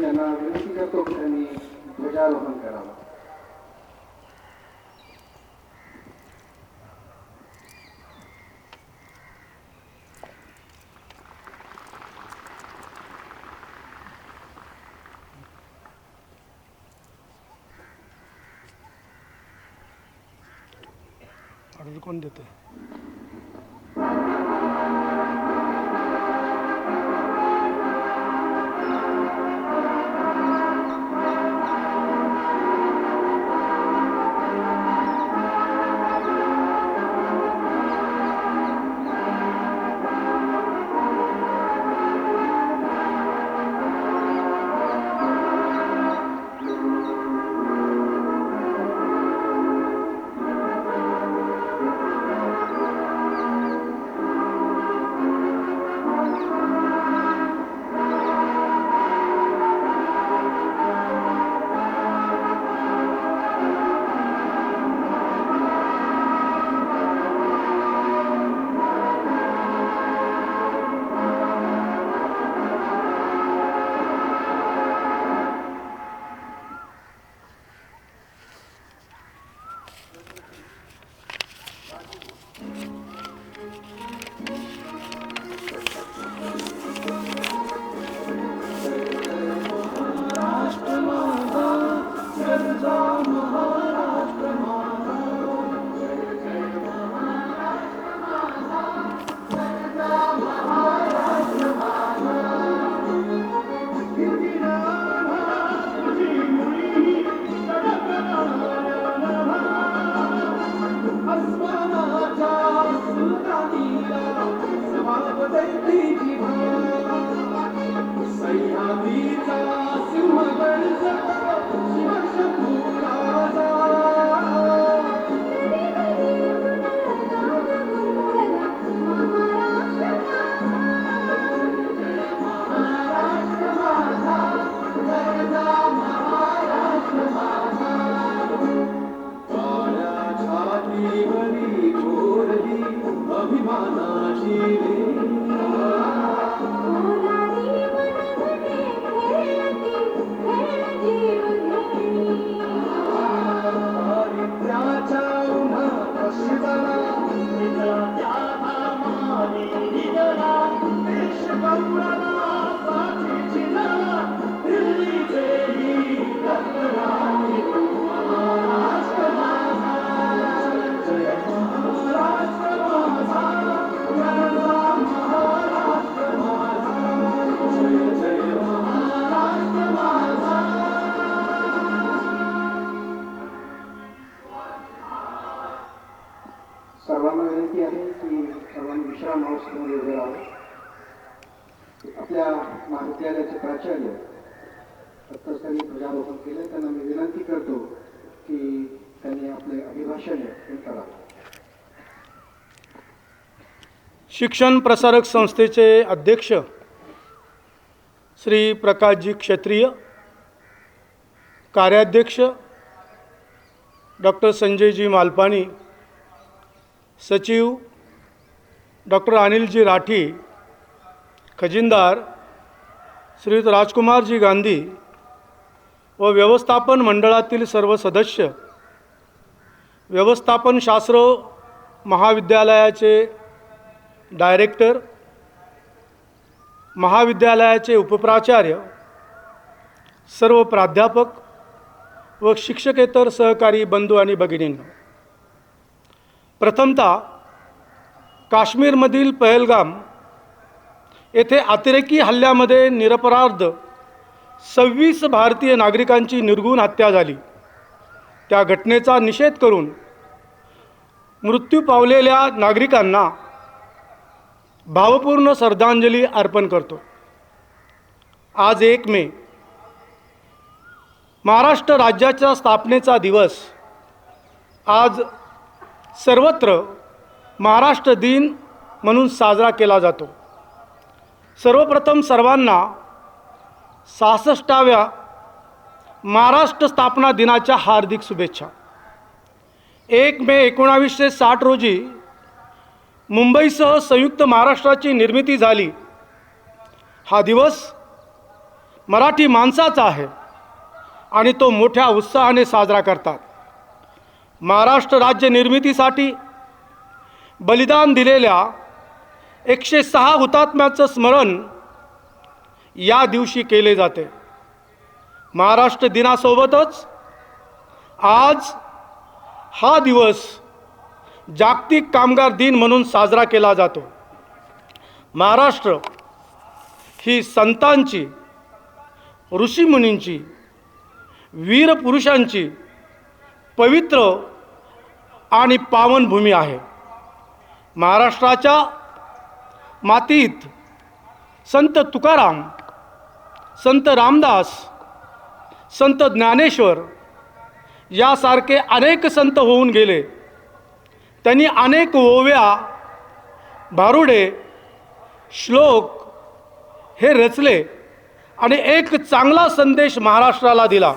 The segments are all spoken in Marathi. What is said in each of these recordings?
प्राचार्य यांना विनंती करतो की त्यांनी ध्वजारोहण करावं. ऑर्डर कोण देते सर्वांना की सर्वांनी विश्राम हाऊसमध्ये उभे राहावं आपल्या महाविद्यालयाचे प्राचार्य आत्ताच त्यांनी ध्वजारोहण केलं. त्यांना मी विनंती करतो की त्यांनी आपले अभिभाषण हे करावं शिक्षण प्रसारक संस्थेचे अध्यक्ष श्री प्रकाशजी क्षत्रिय कार्याध्यक्ष डॉक्टर संजयजी मालपाणी सचिव डॉक्टर अनिलजी राठी खजिनदार श्रीयुत राजकुमारजी गांधी व व्यवस्थापन मंडळातील सर्व सदस्य व्यवस्थापन शास्त्र महाविद्यालयाचे डायरेक्टर महाविद्यालयाचे उपप्राचार्य सर्व प्राध्यापक व शिक्षकेतर सहकारी बंधू आणि भगिनींना प्रथमतः काश्मीरमधील पहलगाम येथे अतिरेकी हल्ल्यामध्ये निरपराध सव्वीस भारतीय नागरिकांची निर्गुण हत्या झाली. त्या घटनेचा निषेध करून मृत्यू पावलेल्या नागरिकांना भावपूर्ण श्रद्धांजली अर्पण करतो. आज एक मे महाराष्ट्र राज्याच्या स्थापनेचा दिवस. आज सर्वत्र महाराष्ट्र दिन म्हणून साजरा केला जातो. सर्वप्रथम सर्वांना सहासष्टाव्या महाराष्ट्र स्थापना दिनाच्या हार्दिक शुभेच्छा. एक मे एकोणावीसशे साठ रोजी मुंबईसह संयुक्त महाराष्ट्राची निर्मिती झाली. हा दिवस मराठी माणसाचा आहे आणि तो मोठ्या उत्साहाने साजरा करतात. महाराष्ट्र राज्य निर्मितीसाठी बलिदान दिलेल्या एकशे सहा हुतात्म्याचं स्मरण या दिवशी केले जाते. महाराष्ट्र दिनासोबतच आज हा दिवस जागतिक कामगार दिन म्हणून साजरा केला जातो. महाराष्ट्र ही संतांची ऋषीमुनींची वीर पुरुषांची पवित्र आणि पावनभूमी आहे. महाराष्ट्राच्या मातीत संत तुकाराम संत रामदास संत ज्ञानेश्वर यासारखे अनेक संत होऊन गेले. त्यांनी अनेक ओव्या भारुडे श्लोक हे रचले आणि एक चांगला संदेश महाराष्ट्राला दिला.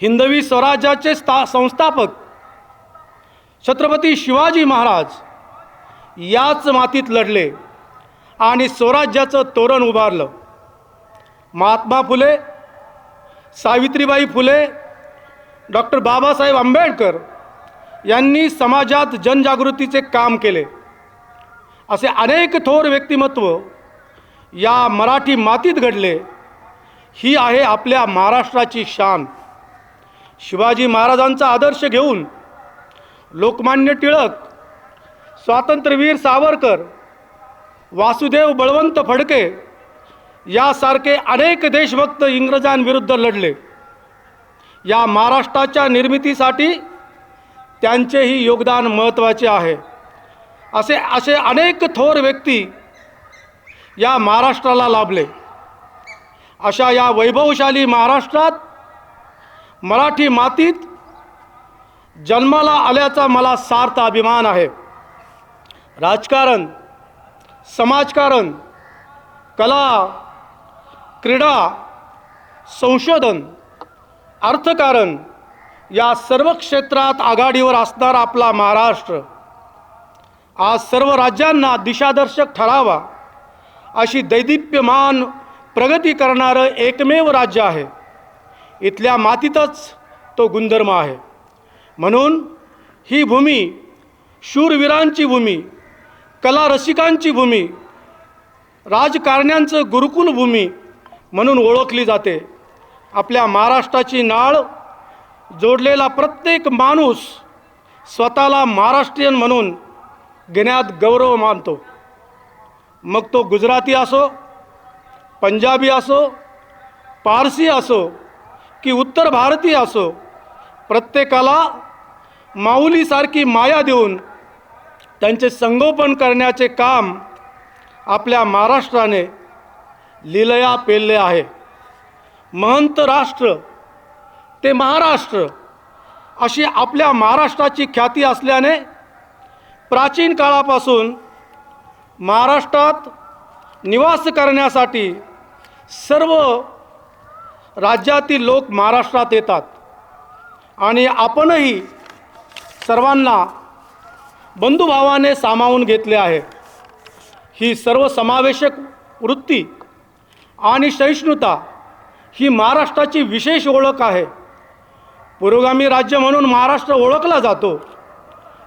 हिंदवी स्वराज्याचे स्था संस्थापक छत्रपती शिवाजी महाराज याच मातीत लढले आणि स्वराज्याचं तोरण उभारलं. महात्मा फुले सावित्रीबाई फुले डॉक्टर बाबासाहेब आंबेडकर यांनी समाजात जनजागृतीचे काम केले. असे अनेक थोर व्यक्तिमत्व या मराठी मातीत घडले. ही आहे आपल्या महाराष्ट्राची शान. शिवाजी महाराजांचा आदर्श घेऊन लोकमान्य टिळक स्वातंत्र्यवीर सावरकर वासुदेव बळवंत फडके यासारखे अनेक देशभक्त इंग्रजांविरुद्ध लढले. या महाराष्ट्राच्या निर्मितीसाठी त्यांचेही योगदान महत्त्वाचे आहे. असे असे अनेक थोर व्यक्ती या महाराष्ट्राला लाभले. अशा या वैभवशाली महाराष्ट्रात मराठी मातीत जन्माला आल्याचा मला सार्थ अभिमान आहे. राजकारण समाजकारण कला क्रीडा संशोधन अर्थकारण या सर्व क्षेत्रात आघाडीवर असणारा आपला महाराष्ट्र. आज सर्व राज्यांना दिशादर्शक ठरावा अशी दैदिप्यमान प्रगती करणारं एकमेव राज्य आहे. इथल्या मातीतच तो गुणधर्म आहे. म्हणून ही भूमी शूरवीरांची भूमी कला रसिकांची भूमी राजकारण्यांचं गुरुकुल भूमी म्हणून ओळखली जाते. आपल्या महाराष्ट्राची नाळ जोडलेला प्रत्येक माणूस स्वतःला महाराष्ट्रीयन म्हणून घेण्यात गौरव मानतो. मग तो गुजराती असो पंजाबी असो पारसी असो की उत्तर भारतीय असो प्रत्येकाला माऊलीसारखी माया देऊन त्यांचे संगोपन करण्याचे काम आपल्या महाराष्ट्राने लिलया पेलले आहे. महंत राष्ट्र ते महाराष्ट्र अशी आपल्या महाराष्ट्राची ख्याती असल्याने प्राचीन काळापासून महाराष्ट्रात निवास करण्यासाठी सर्व राज्यातील लोक महाराष्ट्रात येतात. आणि आपणही सर्वांना बंधुभावाने सामावून घेतले आहे. ही सर्वसमावेशक वृत्ती आणि सहिष्णुता ही महाराष्ट्राची विशेष ओळख आहे. पुरोगामी राज्य म्हणून महाराष्ट्र ओळखला जातो.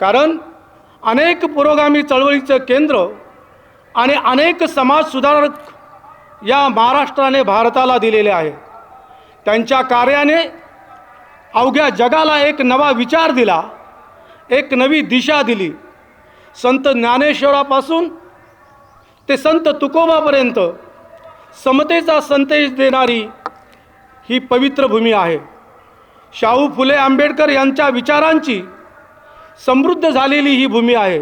कारण अनेक पुरोगामी चळवळीचं केंद्र आणि अनेक समाज सुधारक या महाराष्ट्राने भारताला दिलेले आहे. त्यांच्या कार्याने अवघ्या जगाला एक नवा विचार दिला. एक नवी दिशा दिली. संत ज्ञानेश्वरापासून ते संत तुकोबापर्यंत समतेचा संदेश देणारी ही पवित्र भूमी आहे. शाहू फुले आंबेडकर यांच्या विचारांची समृद्ध झालेली ही भूमी आहे.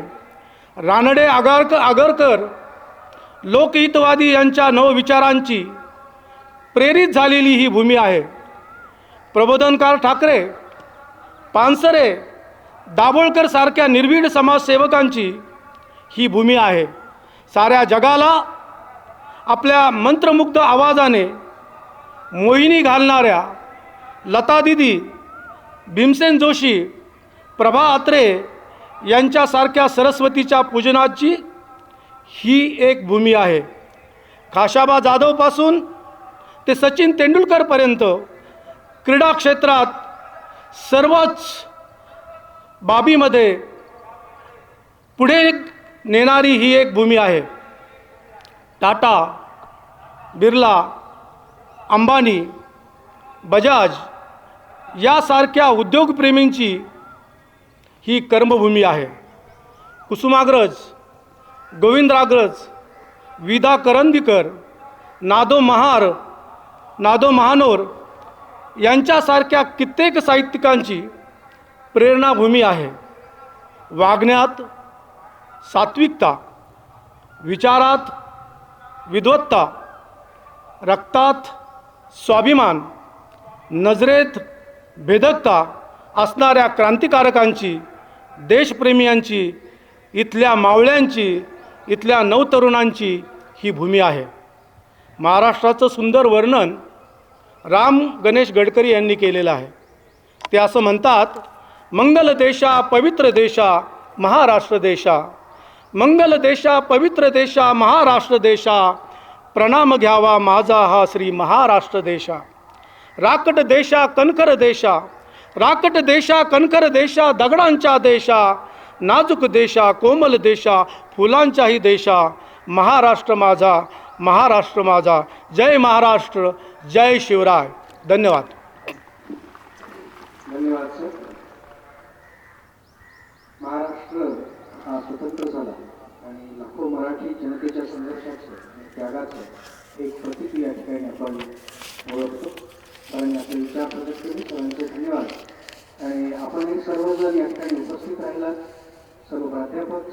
रानडे आगारकर आगरकर लोकहितवादी यांच्या नवविचारांची प्रेरित झालेली ही भूमी आहे. प्रबोधनकार ठाकरे पानसरे दाभोळकर सारख्या निर्भीड समाजसेवकांची ही भूमी आहे. साऱ्या जगाला आपल्या मंत्रमुग्ध आवाजाने मोहिनी घालणाऱ्या लता दिदी भीमसेन जोशी प्रभा अत्रे यांच्यासारख्या सरस्वतीच्या पूजनाची ही एक भूमी आहे. खाशाबा जाधवपासून ते सचिन तेंडुलकरपर्यंत क्रीडा क्षेत्रात सर्वच बाबीमध्ये पुढे नेणारी ही एक भूमी आहे. टाटा बिर्ला अंबानी बजाज यासारख्या उद्योगप्रेमींची ही कर्मभूमी आहे. कुसुमाग्रज गोविंदराग्रज विदा करंदीकर नादो महार नादो महानोर यांच्यासारख्या कित्येक साहित्यिकांची प्रेरणाभूमी आहे. वागण्यात सात्विकता विचारात विद्वत्ता रक्तात स्वाभिमान नजरेत भेदकता असणाऱ्या क्रांतिकारकांची देशप्रेमियांची इथल्या मावळ्यांची इथल्या नवतरुणांची ही भूमी आहे. महाराष्ट्राचं सुंदर वर्णन राम गणेश गडकरी यांनी केलेलं आहे. ते असं म्हणतात मंगल देशा पवित्र देशा महाराष्ट्र देशा. मंगल देशा पवित्र देशा महाराष्ट्र देशा. प्रणाम घ्यावा माझा हा श्री महाराष्ट्र देशा. राकट देशा कणखर देशा. राकट देशा कणखर देशा दगडांच्या देशा. नाजूक देशा कोमल देशा फुलांच्याही देशा. महाराष्ट्र माझा महाराष्ट्र माझा. जय महाराष्ट्र जय शिवराय. धन्यवाद. धन्यवाद सर. महाराष्ट्र हा स्वतंत्र झाला आणि लाखो मराठी जनतेच्या संघर्षाचं आणि त्यागाचं एक प्रतीक या ठिकाणी आपण ओळखतो. कारण याचे विचार प्रकट केले. सरांचे धन्यवाद. आणि आपण हे सर्वजण या ठिकाणी उपस्थित राहिलात. सर्व प्राध्यापक